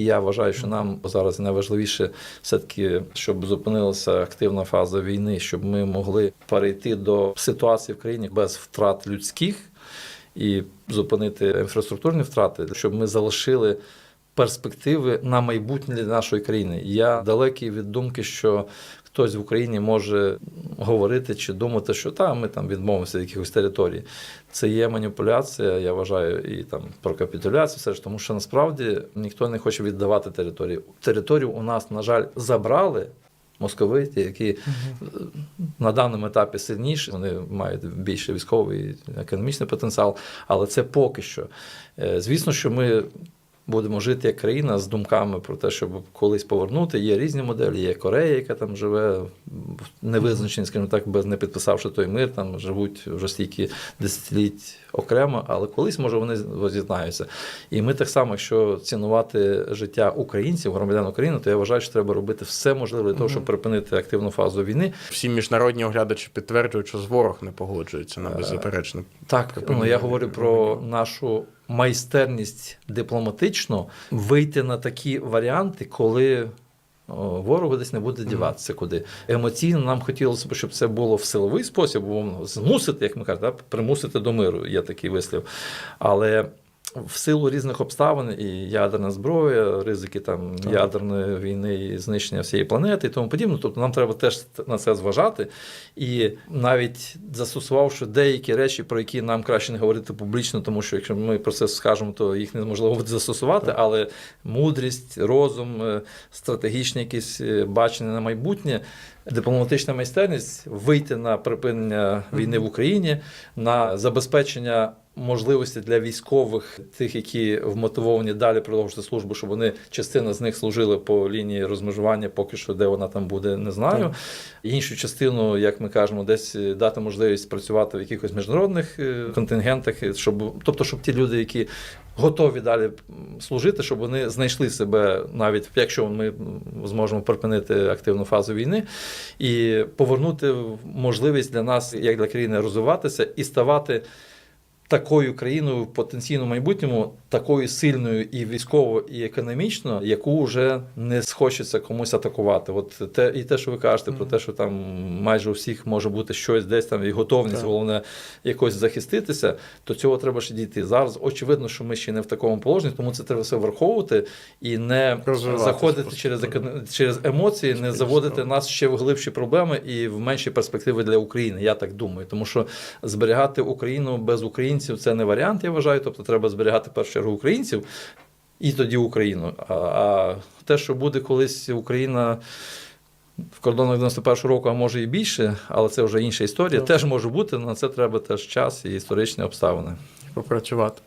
І Я вважаю, що нам зараз найважливіше все-таки, щоб зупинилася активна фаза війни, щоб ми могли перейти до ситуації в країні без втрат людських і зупинити інфраструктурні втрати, щоб ми залишили перспективи на майбутнє для нашої країни. Я далекий від думки, що хтось в Україні може говорити чи думати, що та ми там відмовимося від якихось територій. Це є маніпуляція, я вважаю, і там про капітуляцію, все ж тому, що насправді ніхто не хоче віддавати територію. Територію у нас, на жаль, забрали. Московиті, які е, на даному етапі сильніші, вони мають більше військовий і економічний потенціал, але це поки що. Е, Звісно, що ми будемо жити як країна з думками про те, щоб колись повернути. Є різні моделі, є Корея, яка там живе в невизначенні, скажімо так, без не підписавши той мир, там живуть вже стільки десятиліть окремо, але колись може вони роз'єднаються. І ми так само, якщо цінувати життя українців, громадян України, то я вважаю, що треба робити все можливе для того, щоб припинити активну фазу війни. Всі міжнародні оглядачі підтверджують, що з ворог не погоджується на беззаперечне. Так, ну я говорю про нашу майстерність дипломатично вийти на такі варіанти, коли ворог ворогу десь не буде діватися куди. Емоційно нам хотілося б, щоб це було в силовий спосіб, умовно, змусити, як ми кажемо, примусити до миру, є такий вислів. Але в силу різних обставин і ядерна зброя, ризики там Так. ядерної війни і знищення всієї планети і тому подібне. Тобто нам треба теж на це зважати. І навіть застосувавши деякі речі, про які нам краще не говорити публічно, тому що якщо ми про це скажемо, то їх неможливо буде застосувати. Але мудрість, розум, е, стратегічні якісь е, бачення на майбутнє. Дипломатична майстерність вийти на припинення війни в Україні, на забезпечення можливості для військових, тих, які вмотивовані далі продовжити службу, щоб вони частина з них служили по лінії розмежування, поки що де вона там буде, не знаю. Іншу частину, як ми кажемо, десь дати можливість працювати в якихось міжнародних е, контингентах, щоб тобто, щоб ті люди, які готові далі служити, щоб вони знайшли себе, навіть якщо ми зможемо припинити активну фазу війни, і повернути можливість для нас, як для країни, розвиватися і ставати. Такою країною в потенційному майбутньому, такою сильною і військово, і економічно, яку вже не схочеться комусь атакувати. От те і те, що ви кажете, про те, що там майже у всіх може бути щось десь там і готовність, Так. головне якось захиститися, то цього треба ще дійти. Зараз очевидно, що ми ще не в такому положенні, тому це треба все враховувати і не заходити через через емоції, не заводити нас ще в глибші проблеми і в менші перспективи для України. Я так думаю, тому що зберігати Україну без українців це не варіант, я вважаю. Тобто треба зберігати в першу чергу українців і тоді Україну. А, а те, що буде колись Україна. В кордонах 91-го року, а може і більше, але це вже інша історія. Так. Теж може бути, але на це треба теж час і історичні обставини. попрацювати.